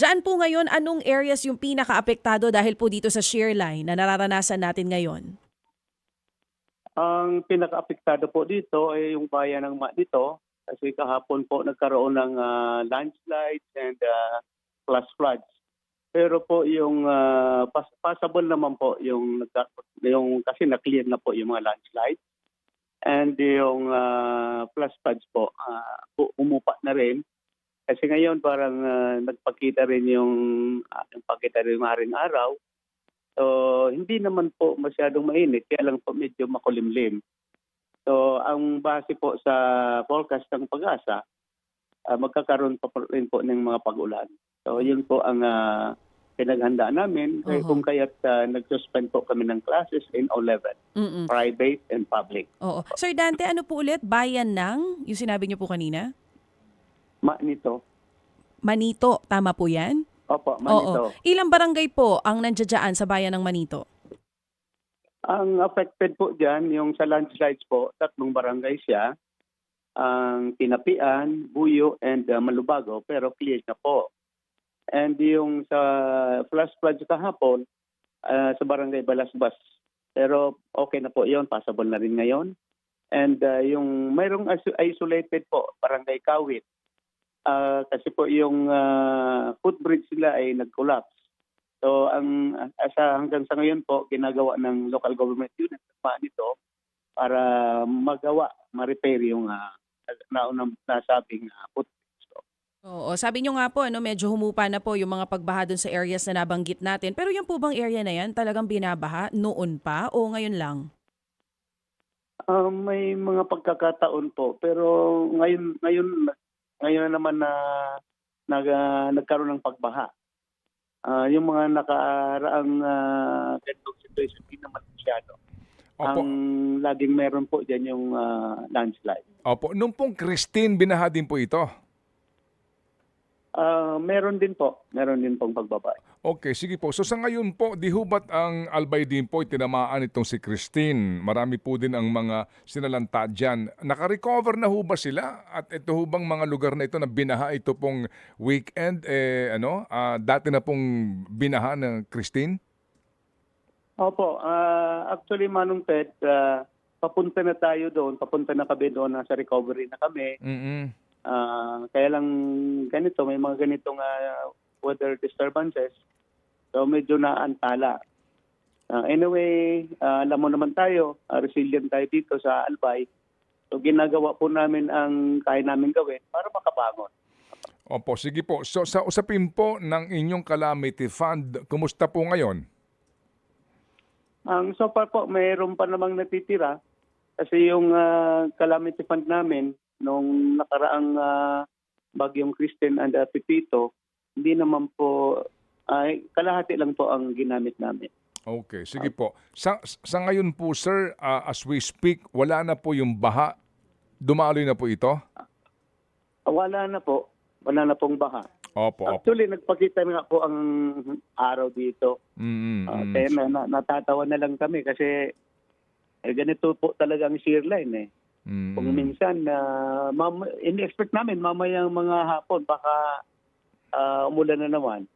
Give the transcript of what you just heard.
Diyan po ngayon, anong areas yung pinaka-apektado dahil po dito sa shear line na nararanasan natin ngayon? Ang pinaka-apektado po dito ay yung bayan ng Manito kasi kahapon po nagkaroon ng ah, landslides and ah, flash floods. Pero po yung ah, pas- passable naman po yung, yung kasi na-clear na po yung mga landslides. And yung ah, flash floods po, ah, bu- umupa na rin. Kasi ngayon parang ah, nagpakita rin yung, uh, nagpakita rin yung maring araw. So, hindi naman po masyadong mainit, kaya lang po medyo makulimlim. So, ang base po sa forecast ng pag-asa, ah, magkakaroon pa rin po ng mga pag-ulan. So, yun po ang uh, pinaghandaan namin. Kaya Oho. Kung kaya't ah, nag-suspend po kami ng classes in all level, Mm-mm. private and public. Oo. Sir Dante, ano po ulit? Bayan ng, yung sinabi niyo po kanina? Ma nito. Manito, tama po yan? Opo, manito. Oo. Ilang barangay po ang nandiyadyaan sa bayan ng Manito? Ang affected po dyan, yung sa landslides po, tatlong barangay siya. Ang Tinapian, Buyo, and uh, Malubago. Pero clear na po. And yung sa flash floods kahapon, uh, sa barangay Balasbas. Pero okay na po yon passable na rin ngayon. And uh, yung mayroong iso- isolated po, barangay Kawit. Ah, kasi po yung uh, footbridge nila ay nag-collapse. So ang asa hanggang sa ngayon po ginagawa ng local government unit pa nito para magawa, ma-repair yung uh, naunang nasabing uh, footbridge. So, Oo, sabi niyo nga po, ano, medyo humupa na po yung mga pagbaha dun sa areas na nabanggit natin. Pero yung po bang area na yan talagang binabaha noon pa o ngayon lang? ah, may mga pagkakataon po pero ngayon ngayon ngayon na naman na nag, ah, nagkaroon ng pagbaha. Ah, yung mga nakaraang uh, ganitong situation hindi naman masyado. Opo, Ang laging meron po dyan yung ah, landslide. opo. Nung pong Christine, binaha din po ito. Ah, meron din po. Meron din pong pagbaba. Okay, sige po. So sa ngayon po, di ho ba't ang Albay din po tinamaan itong si Christine? Marami po din ang mga sinalanta dyan. Nakarecover na ho ba sila? At ito ho bang mga lugar na ito na binaha ito pong weekend, eh, ano, ah, dati na pong binaha ng Christine? Opo, ah, actually Manong Pet, ah, papunta na tayo doon, papunta na kami doon, nasa recovery na kami. Mm-mm. Ah, kaya lang ganito, may mga ganitong ah, weather disturbances. So medyo naantala. Ah, anyway, ah, alam mo naman tayo, ah, resilient tayo dito sa Albay. So ginagawa po namin ang kaya namin gawin para makabangon. Opo, sige po. So sa usapin po ng inyong calamity fund, kumusta po ngayon? Ang so far po, mayroon pa namang natitira kasi yung ah, calamity fund namin nung nakaraang ah, bagyong Kristen and uh, Pepito, hindi naman po, ay kalahati lang po ang ginamit namin. Okay, sige po. Sa, sa ngayon po, sir, ah, as we speak, wala na po yung baha. Dumaloy na po ito? Ah, Wala na po, wala na pong baha. Opo, opo. Actually, nagpakita na nga po ang araw dito. Mm, Ah, mm. kaya na, na- natatawa na lang kami kasi eh, ganito po talaga ang shear line eh. Mm. Kung minsan, uh, mam- in-expect namin mamayang mga hapon, baka ah, umulan na naman.